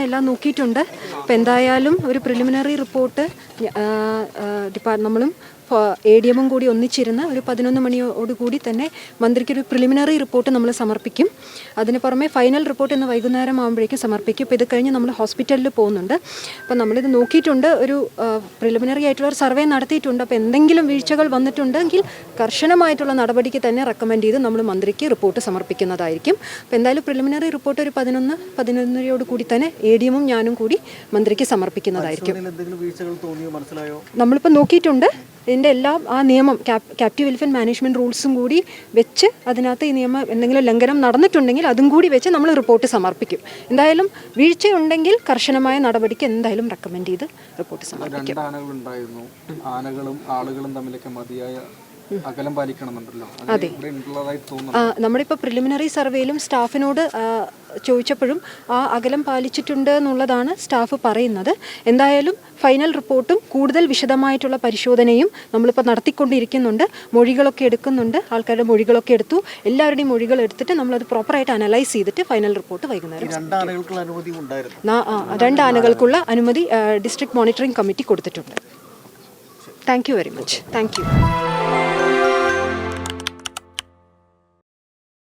എല്ലാം നോക്കിയിട്ടുണ്ട്. അപ്പം എന്തായാലും ഒരു പ്രിലിമിനറി റിപ്പോർട്ട് നമ്മളും എ ഡി എമ്മും കൂടി ഒന്നിച്ചിരുന്ന് ഒരു പതിനൊന്ന് മണിയോടുകൂടി തന്നെ മന്ത്രിക്ക് ഒരു പ്രിലിമിനറി റിപ്പോർട്ട് നമ്മൾ സമർപ്പിക്കും. അതിന് പുറമെ ഫൈനൽ റിപ്പോർട്ട് ഇന്ന് വൈകുന്നേരം ആകുമ്പോഴേക്കും സമർപ്പിക്കും. ഇപ്പോൾ ഇത് കഴിഞ്ഞ് നമ്മൾ ഹോസ്പിറ്റലിൽ പോകുന്നുണ്ട്. അപ്പം നമ്മളിത് നോക്കിയിട്ടുണ്ട്. ഒരു പ്രിലിമിനറി ആയിട്ടുള്ള ഒരു സർവേ നടത്തിയിട്ടുണ്ട്. അപ്പോൾ എന്തെങ്കിലും വീഴ്ചകൾ വന്നിട്ടുണ്ടെങ്കിൽ കർശനമായിട്ടുള്ള നടപടിക്ക് തന്നെ റെക്കമെൻഡ് ചെയ്ത് നമ്മൾ മന്ത്രിക്ക് റിപ്പോർട്ട് സമർപ്പിക്കുന്നതായിരിക്കും. അപ്പോൾ എന്തായാലും പ്രിലിമിനറി റിപ്പോർട്ട് ഒരു പതിനൊന്ന് പതിനൊന്നരയോട് കൂടി തന്നെ എ ഡി എമ്മും ഞാനും കൂടി മന്ത്രിക്ക് സമർപ്പിക്കുന്നതായിരിക്കും. നമ്മളിപ്പോൾ നോക്കിയിട്ടുണ്ട്. ഇതിന്റെ എല്ലാം ആ നിയമം ക്യാപ് ക്യാപ്റ്റീവ് വെൽഫെയർ മാനേജ്മെന്റ് റൂൾസും കൂടി വെച്ച് അതിനകത്ത് ഈ നിയമം എന്തെങ്കിലും ലംഘനം നടന്നിട്ടുണ്ടെങ്കിൽ അതും കൂടി വെച്ച് നമ്മൾ റിപ്പോർട്ട് സമർപ്പിക്കും. എന്തായാലും വീഴ്ചയുണ്ടെങ്കിൽ കർശനമായ നടപടിക്ക് എന്തായാലും റെക്കമെൻഡ് ചെയ്ത് റിപ്പോർട്ട് സമർപ്പിക്കും. ആനകളും ആളുകളും തമ്മിലൊക്കെ മതിയായ അകലം പാലിക്കണമെന്നുണ്ടല്ലോ. ഇപ്പോൾ ഇവിടെ ഉള്ളതായിട്ട് നമ്മളിപ്പോൾ പ്രിലിമിനറി സർവേയിലും സ്റ്റാഫിനോട് ചോദിച്ചപ്പോഴും ആ അകലം പാലിച്ചിട്ടുണ്ട് എന്നുള്ളതാണ് സ്റ്റാഫ് പറയുന്നത്. എന്തായാലും ഫൈനൽ റിപ്പോർട്ടും കൂടുതൽ വിശദമായിട്ടുള്ള പരിശോധനയും നമ്മളിപ്പോൾ നടത്തിക്കൊണ്ടിരിക്കുന്നുണ്ട്. മൊഴികളൊക്കെ എടുക്കുന്നുണ്ട്. ആൾക്കാരുടെ മൊഴികളൊക്കെ എടുത്തു. എല്ലാവരുടെയും മൊഴികൾ എടുത്തിട്ട് നമ്മളത് പ്രോപ്പറായിട്ട് അനലൈസ് ചെയ്തിട്ട് ഫൈനൽ റിപ്പോർട്ട് വൈകുന്നേരം രണ്ട് ആനകൾക്കുള്ള അനുമതി ഡിസ്ട്രിക്ട് മോണിറ്ററിംഗ് കമ്മിറ്റി കൊടുത്തിട്ടുണ്ട്. Thank you very much thank you